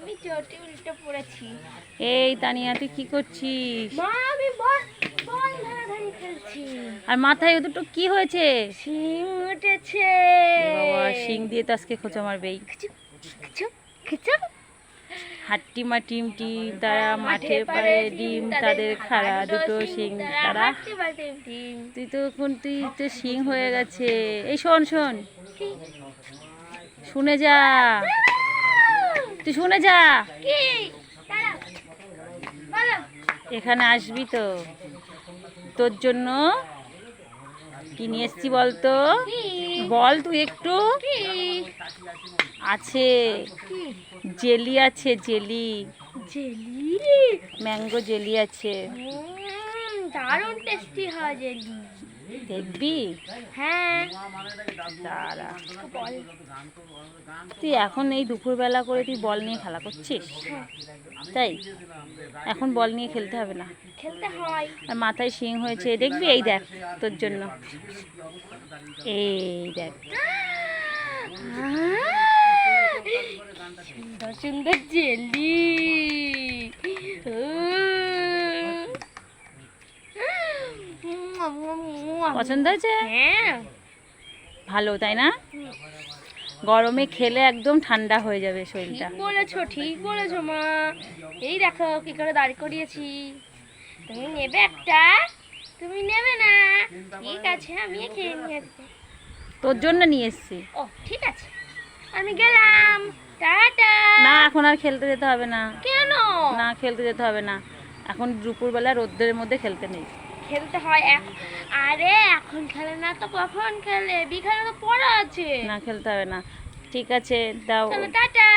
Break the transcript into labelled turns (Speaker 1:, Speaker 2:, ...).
Speaker 1: আমি চটি উল্টে পড়েছি।
Speaker 2: এই তানিয়া তুই কি করছিস?
Speaker 1: মা আমি বল বল ধরাধরি খেলছি।
Speaker 2: আর মাথায় ও দুটো কি হয়েছে?
Speaker 1: শিং উঠেছে।
Speaker 2: বাবা শিং দিয়ে তো আজকে খোঁচা মারবেই। হাট্টি টিম তারা মাঠের পাড়ে ডিম তাদের খাড়া দুটো শিং তারা তুই তো এখন তুই তো শিং হয়ে গেছে। এই শোন শোন। শুনে যা। তুই শুনে যা। এখানে আসবি তো। তোর জন্য কি নিয়ে এসছি বলতো? বল তুই একটু। আছে। জেলি আছে জেলি।
Speaker 1: জেলি?
Speaker 2: ম্যাঙ্গো জেলি আছে।
Speaker 1: দারুণ টেস্টি হয় জেলি
Speaker 2: দেখবি?
Speaker 1: হ্যাঁ।
Speaker 2: দাঁড়া। তুই এখন এই দুপুরবেলা করে তুই বল নিয়ে খেলা করছিস? তাই? এখন বল নিয়ে খেলতে হবে না?
Speaker 1: খেলতে হয়।
Speaker 2: আর মাথায় শিং হয়েছে। দেখবি? এই দেখ তোর জন্য। এই দেখ।
Speaker 1: সুন্দর সুন্দর জেলি।
Speaker 2: পছন্দ হয়েছে?
Speaker 1: হ্যাঁ।
Speaker 2: ভালো তাই না? গরমে খেলে একদম ঠান্ডা হয়ে যাবে শরীরটা।
Speaker 1: বলেছ ঠিক বলেছ মা। এই দেখো কি করে দাঁড় করিয়েছি। তুমি নেবে একটা? তুমি নেবে না? ঠিক আছে আমি খেয়ে নিয়ে
Speaker 2: তোর জন্য নিয়ে এসছি।
Speaker 1: ও ঠিক আছে। আমি গেলাম। টাটা।
Speaker 2: না এখন আর খেলতে যেতে হবে না।
Speaker 1: কেন?
Speaker 2: না খেলতে যেতে হবে না। এখন দুপুরবেলা রোদ্রের মধ্যে খেলতে নেই।
Speaker 1: খেলতে হয় এক- আরে এখন খেলে না তো কখন খেলে? বিকালে তো পড়া আছে।
Speaker 2: না খেলতে হবে না। ঠিক আছে দাও।
Speaker 1: টাটা।